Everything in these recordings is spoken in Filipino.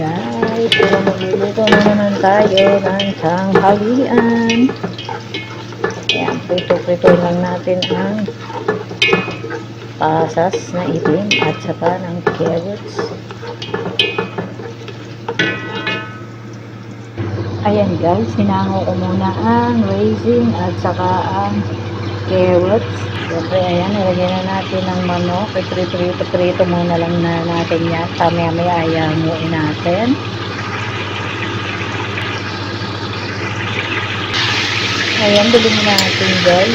guys, pero magluluto na naman tayo ng tanghalian. Ayan, prito-prito lang natin ang pasas na itim at saka ng carrots. Ayan guys, sinango ko muna ang raisin at saka ang carrots. Siyempre, ayan, nilagyan na natin ng manok. Prito-prito muna lang na natin yan. Tamaya-maya ayamuin natin. Ayan, bilhin na natin guys.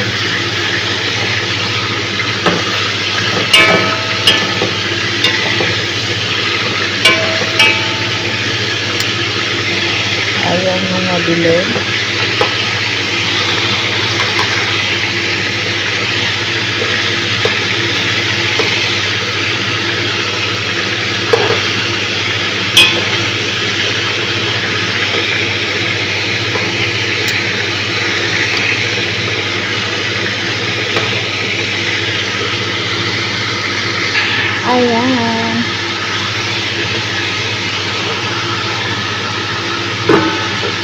Ayan mga bilhin. Ayan.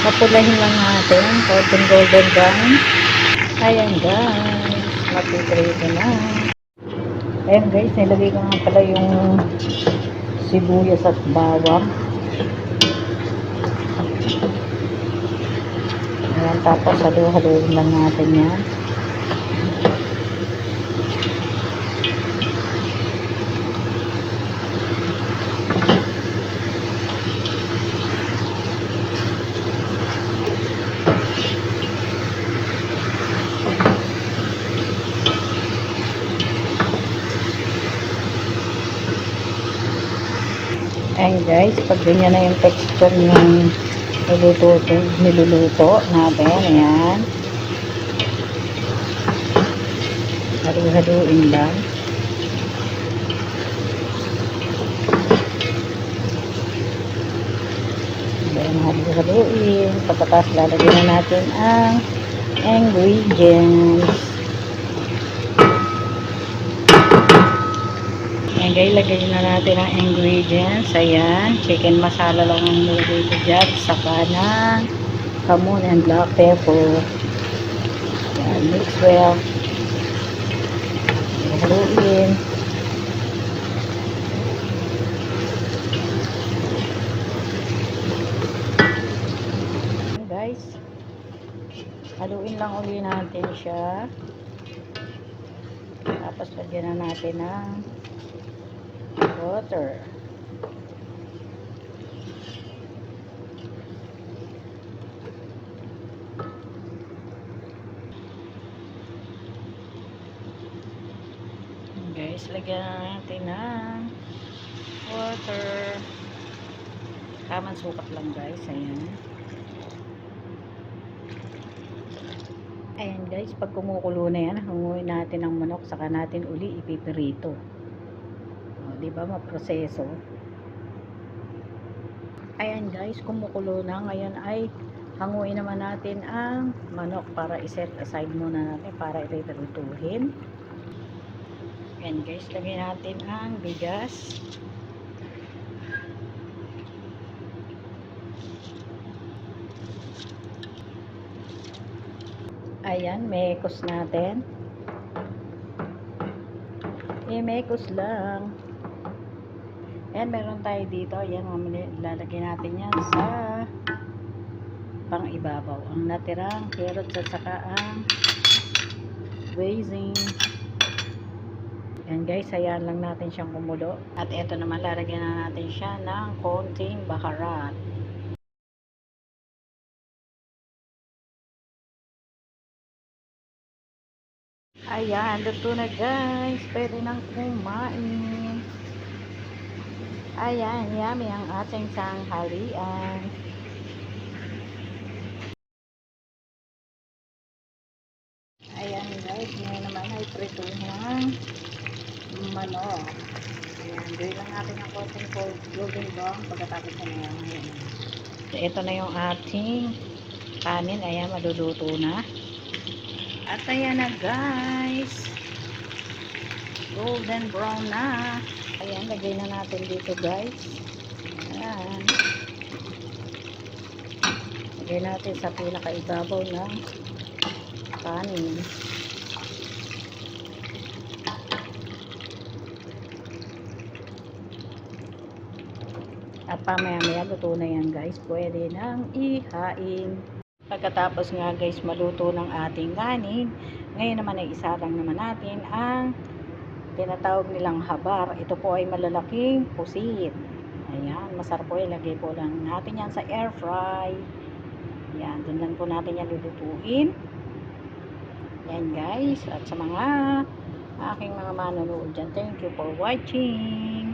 Papulahin lang natin. Golden golden brown. Ayan guys. Matitrito na. Ayan guys, nilagay ko nga pala yung sibuyas at bawang. Ayan, tapos halo-haloin lang natin yan. Ayan guys, pag ganyan na yung texture ng niluluto, niluluto natin, ayan. Halu-haluin lang. Ayan, halu-haluin. Pagkatapos lalagyan na natin ang ingredients. Ayan guys, lagay na natin ang ingredients. Ayan, chicken masala lang ang nilagay ko dyan. Saka ng kamon and black pepper. Ayan, mix well. Haluin. Guys, haluin lang uli natin siya. Tapos lagyan na natin ng water. Guys, lagyan na natin ng water. Tamang sukat lang guys. Ayan. Ayan guys, pag kumukulo na yan, hanguin natin ang manok, saka natin uli ipipirito. Di ba maproseso? Ayan guys, kumukulo na. Ngayon ay hanguin naman natin ang manok para iset aside muna natin para ipipirituhin. Ayan guys, lagyan natin ang bigas. Ayan, mekos natin. I-mekos lang. Ayan, meron tayo dito. Ayan, mamili, lalagyan natin yan sa pang ibabaw. Ang natirang carrots at saka ang raisin. Ayan guys, hayaan lang natin siyang kumulo. At eto naman, lalagyan na natin siya ng konting bakarat. Ayan, luto na guys. Pwede nang kumain. Ayan, yummy ang ating sanghalian. Ayan guys, ngayon naman ay prito ng manok. Ayan, gawin lang natin ang konting golden brown pagkatapos na yan. Ayan. Ito na yung ating kanin. Ayan, maluluto na. At ayan na guys. Golden brown na. Ayan, lagay na natin dito guys. Ayan. Lagay natin sa pinakaibabaw ng kanin. At pamaya-maya luto na yan guys. Pwede nang ihain. Pagkatapos nga guys maluto ng ating kanin, ngayon naman ay isa lang naman natin ang tinatawag nilang habar. Ito po ay malalaking pusit. Ayan, masarap po ilagay po lang natin yan sa air fry. Ayan, dun lang po natin yan lulutuin. Ayan guys, at sa mga aking mga manonood dyan, thank you for watching.